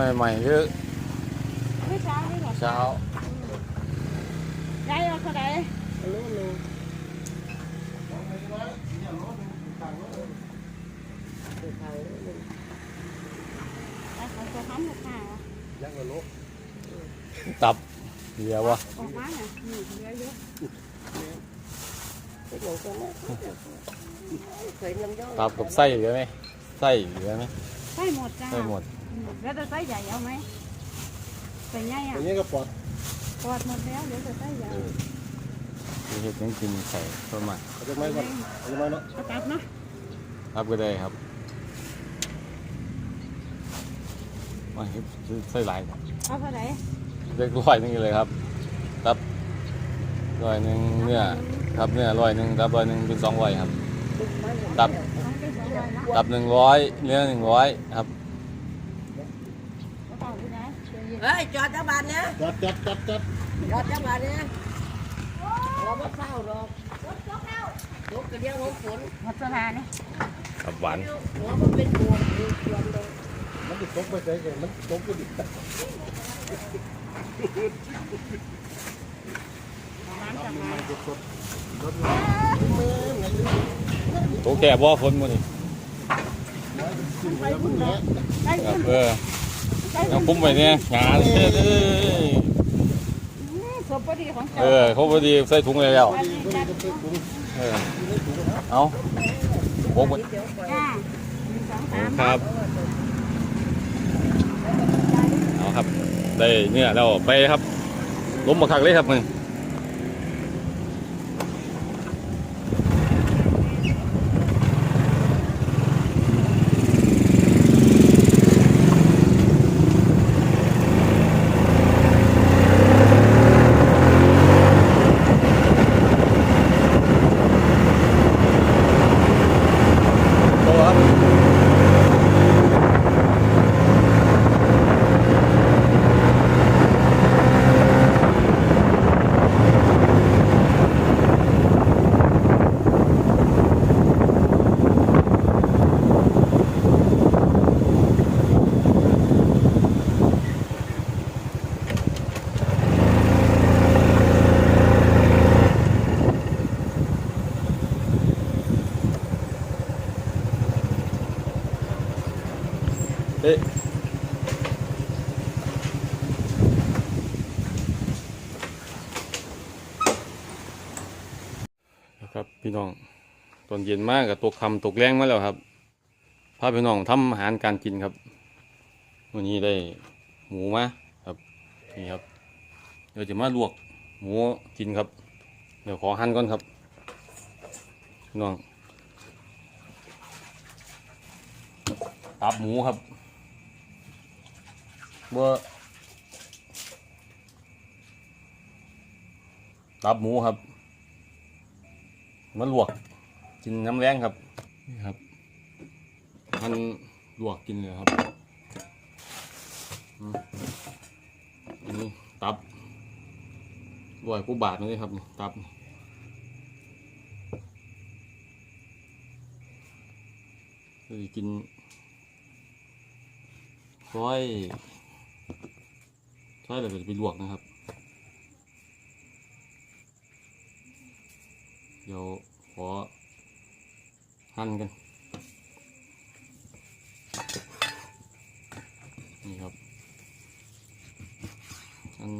มาใหม่ๆคือเมื่อเช้านี่เหรอเช้าได้เอาเท่าไหร่โลหนึงได้ของตัวทำลูกค้ายังก็โลตับเหลือวะออกมาเนี่ยนี่เหลือเยอะเป็นหยังก็ไม่เคยน้ำย่อยตับกับไส้เหลือไหมไส้เหลือไหมใส่หมดจ้าไส้หมด แล้วจะใส่ใหญ่เอาไหมใส่ใหญ่อัอะนนี้ก็ปลอดปอดหมดแล้วเดี๋ยวจะใส่ใหญ่มีเห็ดยังกินใส่เข้ามาเอาจะไม่ก่อนเอาจะไม่เนาะเอาตับเนาะรับก็ได้ครับมาเห็ดไส้หลายครับเอาเท่าไหร่เล็กร้อยหนึงเลยครับตับร้อยหนึ่งเนื้อครับเนื้อร้อยหนึ่งตับร้อยหนึ่งเป็นสองร้อยครับ ตับต้องเป็นสองร้อยเนาะตับหนึ่งร้อยเนื้อหนึ่งร้อยครับ เอาเท่าไหร่ เดี๋ยวเย็นเฮ้ยจอดจังบานเนี่ยจัดจัดจัดจัดจอดจังบานเนี่ยเราไม่เฝ้าหรอกรถกระเดียวของฝนหมดเวลาเนี่ยตับหวานหัวมันเป็นบวมเป็นบวมเลยมันจะตกไปใส่กันมันตกก็ดิน้ำจากไหนมันจะสดรถโอเคบ่ฝนมื้อนี้ขึ้นแล้วมันแหละได้ครับขึ้นเออได้ เอาขึ้นคุ้มไปเนี่ยงานเด้ออืมสมพอดีของเจ้าเออเขาพอดีใส่ถุงเลยแล้วอันนี้คนจัดก็เป็นกุ้งเออเอาโอ้โหเดี๋ยวก่อนจ้าหนึ่งสองสามครับเอาครับ ได้เนี่ยเราไปครับล้มมาคักเลยครับมึง ตอนเย็นมากกับตกคำตกแรงมาแล้วครับพาพี่น้องทำอาหารการกินครับวันนี้ได้หมูมาครับนี่ครับเดี๋ยวจะมาลวกหมูกินครับ เดี๋ยวขอหั่นก่อนครับน้องตับหมูครับเบ่ตับหมูครับมาลวก กินน้ำแรงครับนี่ครับมันลวกกินเลยครับอันนี้ตับร้อยกูบาทนี่ครับนี่ตับนี่กินซอยซอยเดี๋ยวจะไปลวกนะครับ เดี๋ยวขอ หั่นกัน นี่ครับอัน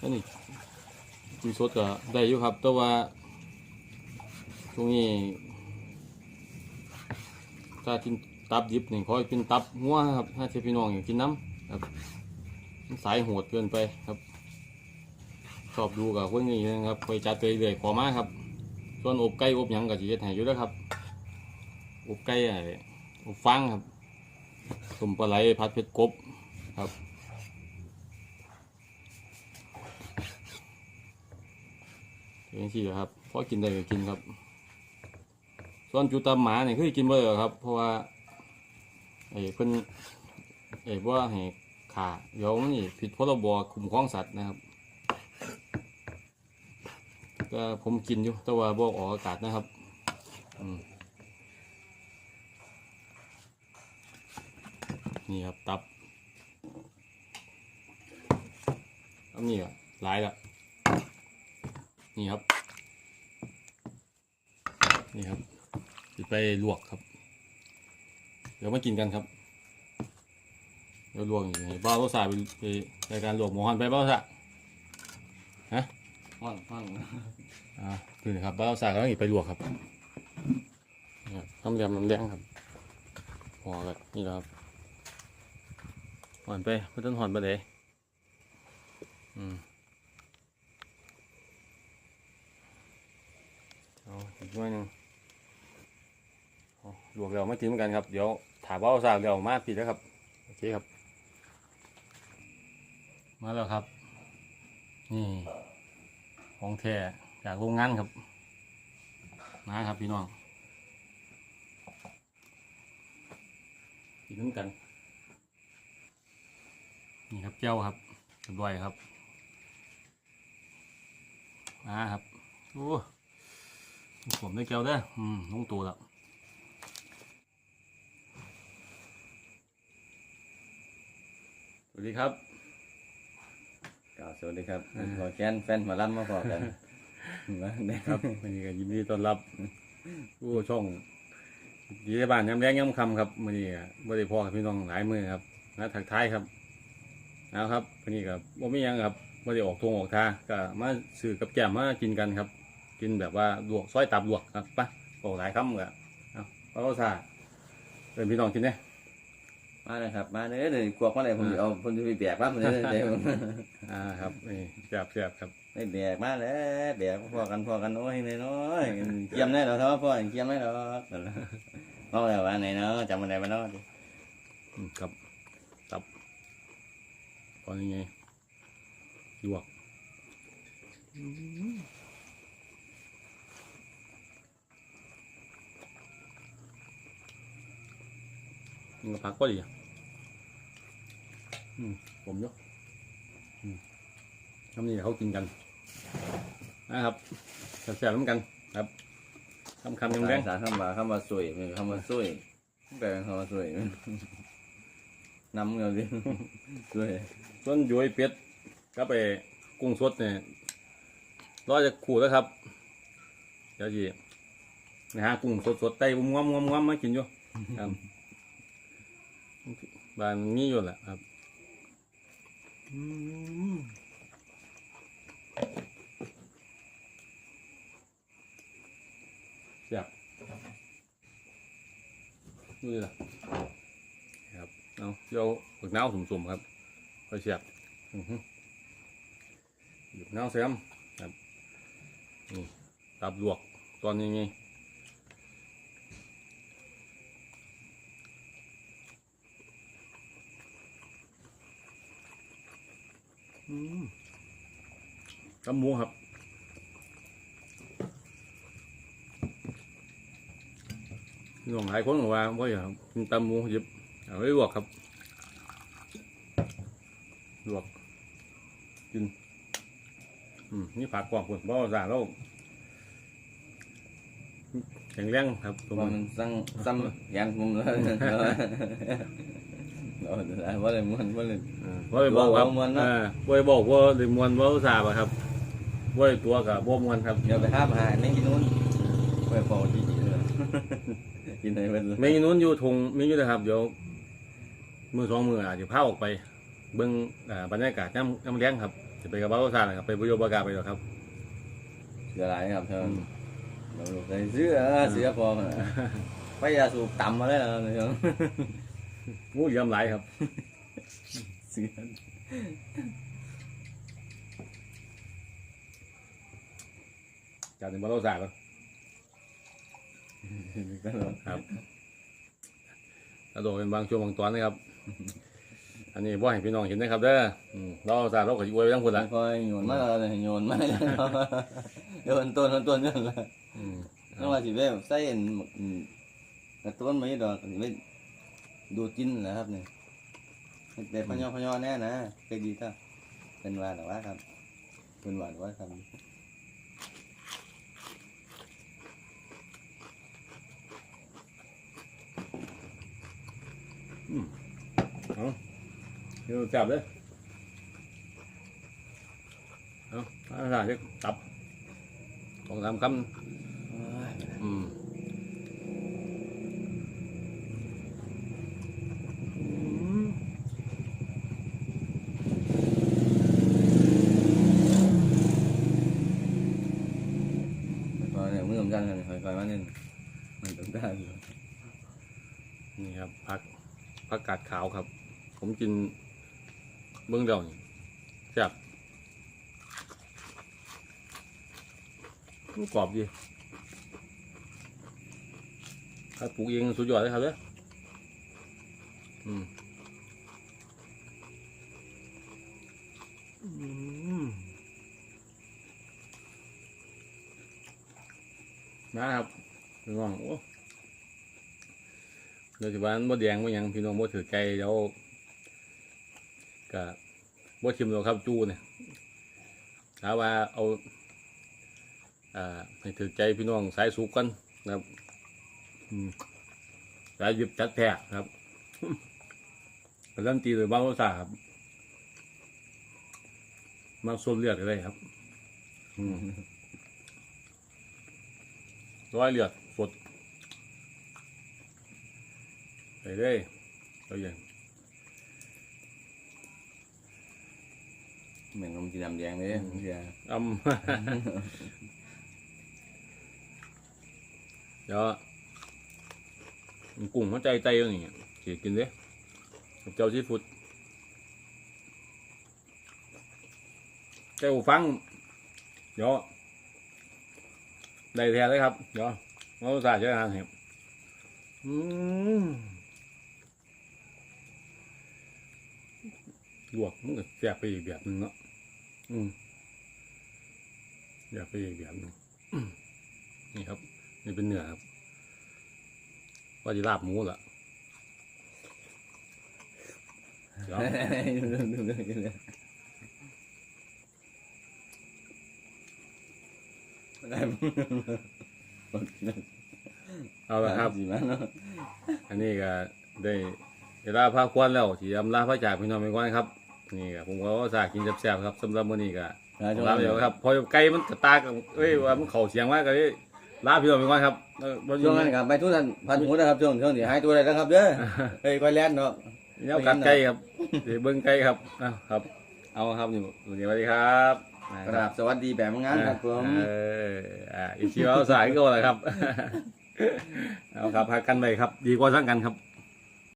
อันนี้จุยสดก็ได้อยู่ครับ แต่ว่าช่วงนี้ ถ้ากินตับดิบนี่ขอให้เป็นตับงัวครับ ถ้าเชฟพี่น้องอยากกินน้ำครับสายโหดเกินไปครับ ชอบดูกับพวกนี้นะครับไปจัดไปเรื่อยขอมาครับส่วนอบไก่อบหยังกับจีเฮ็ดให้อยู่แล้วครับอบไก่อะไรอบฟางครับต้มปลาไหลผัดเผ็ดกบครับอย่างที่ครับพอกินได้ก็กินครับ ส่วนจุตาหมาเนี่ยคือกินบ่ได้หรอครับ เพราะว่าไอ้เพิ่นไอ้ว่าให้ขาเดี๋ยวมันนี่ผิดพรบคุ้มครองสัตว์นะครับ ก็ผมกินอยู่ แต่ว่าบอกออกอากาศนะครับนี่ครับตับอันนี้อะหลายละนี่ครับ นี่ครับจะไปลวกครับ เดี๋ยวมากินกันครับ เดี๋ยวลวกอย่างไรบ้าโรสาไปในการลวกหมูหันไปบ้าโรสาฮะหันหัอน อ่าคือนะครับบ้าวรสชาติก็ต้องอีกไปลวกครับนี่ครับน้ำแดงน้ำแดงครับห่อกันนี่แหละครับห่อนไปเพื่อนห่อนไปเลยอืมเอาอีกหน่อยหนึงเอาลวกแล้วไม่กินเหมือนกันครับ เดี๋ยวถามบ้าวรสชาติเดี๋ยวมาปิดแล้วครับ โอเคครับ มาแล้วครับ นี่ ของแท้ จากโรงงานครับมาครับพี่น้องกินน้ำกัน นี่ครับเจ้าครับเรียบร้อยครับมาครับโอ้ผมได้แก้วเด้ออืมลงตัวแล้วสวัสดีครับกล่าวสวัสดีครับขอแกนแฟนหมาลั่นมาพอกัน มาได้ครับวันนี้ก็ยินดีต้อนรับผู้ช่องดีบ้านย้ำแรงย้ำคำครับวันนี้ก็บ่ได้พอกับพี่น้องหลายมือครับนะถักท้ายครับเอาครับวันนี้ก็บ่มีหยังครับบ่ได้ออกทงออกทาก็มาซื้อกับแก้มมากินกันครับ กินแบบว่าลวกซอยตับลวกครับปะโอ้หลายคำก็เอาปลาโรซาเป็นพี่น้องกินเนี่ย มาเลยครับ มาเลยเดี๋ยวกวกมาเลยผมจะเอาผมจะไปแบกมาผมจะเดี๋ยวอ่าครับนี่แซ่บแซ่บครับไม่แบกมาเลยแบกพอกันพอกันโอ้ยน้อยๆเกี่ยมได้หรอเท่าพ่อเกี่ยมได้หรอมองแล้วว่าไหนเนาะจำมันได้บ้างเนาะอืมครับตับตอนนี้ไงลวก มันก็พักก็ดีอะอืมผมเนาะอืมทำนี่เขากินกัน นะครับแซ่บๆน้ำกัน ครับคำคำยังแรงสารคำว่าคำว่าสวยคำว่าสวยแปลเป็นคำว่าสวยน้ำเงาดิสวยส่วนย้อยเป็ดก็ไปกุ้งสดเนี่ยรอจะขู่แล้วครับเดี๋ยวจีนะฮะกุ้งสดๆไต้บุ้มง้อมง้อมง้อมมากินอยู่ครับ บ้านมีอยู่แหละครับอืมแซ่บดูดิล่ะครับเอาเยวฝึกน้าวสุ่มๆครับค่อยเสียบหยิบน้าวแซมครับนี่ตับลวกตอนนี้ไง อืมกับหมูครับพี่น้องหลายคนบอกว่าว่าอย่ากินตำหมูหยิบเอาไว้ลวกครับลวกกิน อืมนี่ผักกวางคนบ่าวสาเราแข็งแรงครับตรงว่านั้มันนสั่งซ้ำยันผมเลยเรา ว่าเลยมันว่าเลย ว่าไปบอกครับบ่ม่วนนะเออว่าไปบอกว่าเลยมวนว่าสาบอะครับว่าไปตัวกับบ่มวนครับ เดี๋ยวไปห้ามหาไม่กินนู้นไปพอจีจีเลยกินอะไรเป็นไม่มีนู้นอยู่ทงมีอยู่นะครับ เดี๋ยวมือสองมืออาจจะพาออกไป เบิ่งอ่าบรรยากาศน้ำน้ำเลี้ยงครับจะไปกับบ่าวสานะครับไปบุโยบากาไปหรอกครับเสืออะไรครับเธอเราใส่เสื้อเสื้อพอไปยาสูบต่ำมาแล้วเนาะ งูเหลี่ยมหลายครับ เสื้อจากถึงบ่าวสาครับครับกระโดดเป็นบางช่วงบางตอนนะครับ อันนี้บ่ให้พี่น้องเห็นนะครับเด้ออืมเราสาเราก็อยู่ไว้ทั้งคนละคอยโยนมาแล้วโยนมาแล้วโยนต้นต้นนั่นแหละอืม น้องว่าสิแบบใส่กระต้นไม่ดอกไม่ ดูจินนะครับเนี่ยเด็ดพญอพญอแน่นะเคยดีก็เป็นวานหรือว่าครับ เป็นวานหรือว่าครับอเดี๋ยวจับเลยเอาอาหารที่ตับสองสามคำอืมอืม ค อยเนี่ยมือผมจันกันคอยคอยมาเนี่ยมันต้องได้อยู่นี่ครับผักผักกาดขาวครับ ผมกินเบื้องเดียวนี่แซ่บกรอบดีถ้าปลูกเองสุดยอดเลยครับเนี่ยอืม มนะครับพี่น้องโอ้โดยเฉพาะมดแดงว่ายังพี่น้องมดถือไก่แล้วก็บ่ชิมหรอกครับจูเนี่ยถามว่าเอาอ่าให้ถือใจพี่น้องสายสุกกันนะครับสายหยิบจัดแท้ครับเริ่มตีโดยบ้านภาษาครับมาส้นเลือดก็ได้ครับ อืม ร้อยเลือดสดไปเลยเอาอย่างเหมือนผมจีนำแดงเลยเสียอำเดี๋ยวกุ้งหัวใจใจอย่างนี้เกียกินเด้กับเจ้าซีฟู้ดเจ้าฟังเดี๋ยว ได้แท้เลยครับ เดี๋ยวเราใส่เชื้อทางเห็บอืมลวกมันก็แซ่บไปอีกแบบหนึงเนาะอืมอยากไปอีกแบบหนึงนี่ครับ นี่เป็นเนื้อครับว่าจะลาบหมูล่ะเดี๋ยว เรื่องเรื่องเรื่องเรื่อง ได้เอาละครับ สิมันเนาะอันนี้ก็ได้เวลาพักควันแล้วที่อำลาพระจากพี่น้องไปก่อนครับ นี่ก็ผมก็สากินแซ่บๆครับสำหรับมื้อนี้ก็ลาไปแล้วครับ พอไก่มันกระตากเอ้ยว่ามันเข่าเสียงมากก็เลยลาพี่น้องไปก่อนครับเออบ่อช่ยู่วงนั้นครับไปทุกท่านพันหูนะครับช่วงช่วงที่หายตัวเลยนะครับเด้อเฮ้ยคอยแล่นเนาะเดี๋ยวกัดไก่ครับเดี๋ยวเบิ้งไก่ครับเอาครับ เอาครับนี่สวัสดีครับ กราบสวัสดีแบบงานครับผมเอออ่าอีกทีเอาสายก็แหละครับ เอาครับพักกันไปครับ ดีกว่าสั่งกันครับ